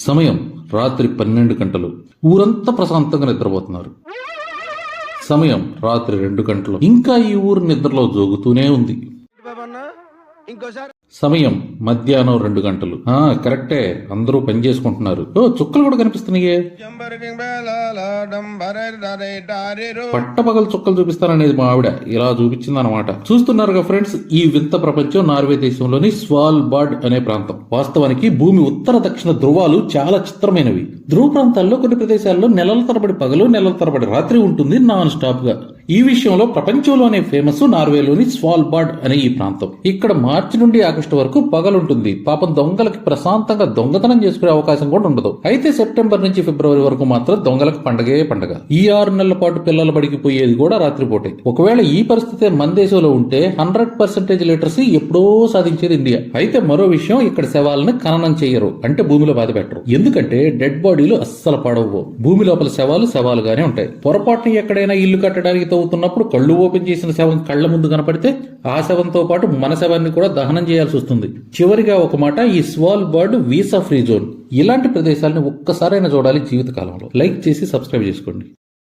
సమయం రాత్రి పన్నెండు గంటలు. ఊరంతా ప్రశాంతంగా నిద్రపోతున్నారు. సమయం రాత్రి రెండు గంటలు. ఇంకా ఈ ఊరు నిద్రలో జోగుతూనే ఉంది. సమయం మధ్యాహ్నం రెండు గంటలు. ఆ కరెక్టే. అందరూ పని చేసుకుంటున్నారు. ఓ చుక్కలు కూడా కనిపిస్తున్నాయే. పట్టపగలు చుక్కలు చూపిస్తాననేది మా ఆవిడ. ఇలా చూపించిందన్నమాట. చూస్తున్నారుగా ఫ్రెండ్స్ ఈ వింత ప్రపంచం నార్వే దేశంలోని స్వాల్ బార్డ్ అనే ప్రాంతం. వాస్తవానికి భూమి ఉత్తర దక్షిణ ధృవాలు చాలా చిత్రమైనవి. ధ్రువ ప్రాంతాల్లో కొన్ని ప్రదేశాల్లో నెలల తరబడి పగలు నెలల తరబడి రాత్రి ఉంటుంది నాన్ స్టాప్గా ఈ విషయంలో ప్రపంచంలోనే ఫేమస్ నార్వేలోని స్వాల్బార్డ్ అనే ఈ ప్రాంతం. ఇక్కడ మార్చి నుండి ఆగస్టు వరకు పగలుంటుంది. పాపం దొంగలకి ప్రశాంతంగా దొంగతనం చేసుకునే అవకాశం కూడా ఉండదు. అయితే సెప్టెంబర్ నుంచి ఫిబ్రవరి వరకు మాత్రం దొంగలకు పండగే పండగ. ఈ ఆరు నెలల పాటు పిల్లల బడికి పోయేది కూడా రాత్రిపూటే. ఒకవేళ ఈ పరిస్థితి మన దేశంలో ఉంటే హండ్రెడ్ పర్సెంటేజ్ లిటరసీ ఎప్పుడో సాధించేది ఇండియా. అయితే మరో విషయం ఇక్కడ శవాలను ఖననం చేయరు. అంటే భూమిలో బాధ పెట్టరు. ఎందుకంటే డెడ్ బాడీలు అస్సలు పడవు. భూమి లోపల శవాలు శవాలుగానే ఉంటాయి. పొరపాటున ఎక్కడైనా ఇల్లు కట్టడానికి తవ్వుతున్నప్పుడు కళ్ళు ఓపెన్ చేసిన శవం కళ్ళ ముందు కనపడితే ఆ శవంతో పాటు మన శవాన్ని కూడా దహనం చేయాల్సి వస్తుంది. చివరిగా ఒక మాట ఈ Svalbard visa free zone. ఇలాంటి ప్రదేశాలను ఒక్కసారైనా చూడాలి జీవితకాలంలో. లైక్ చేసి సబ్స్క్రైబ్ చేసుకోండి.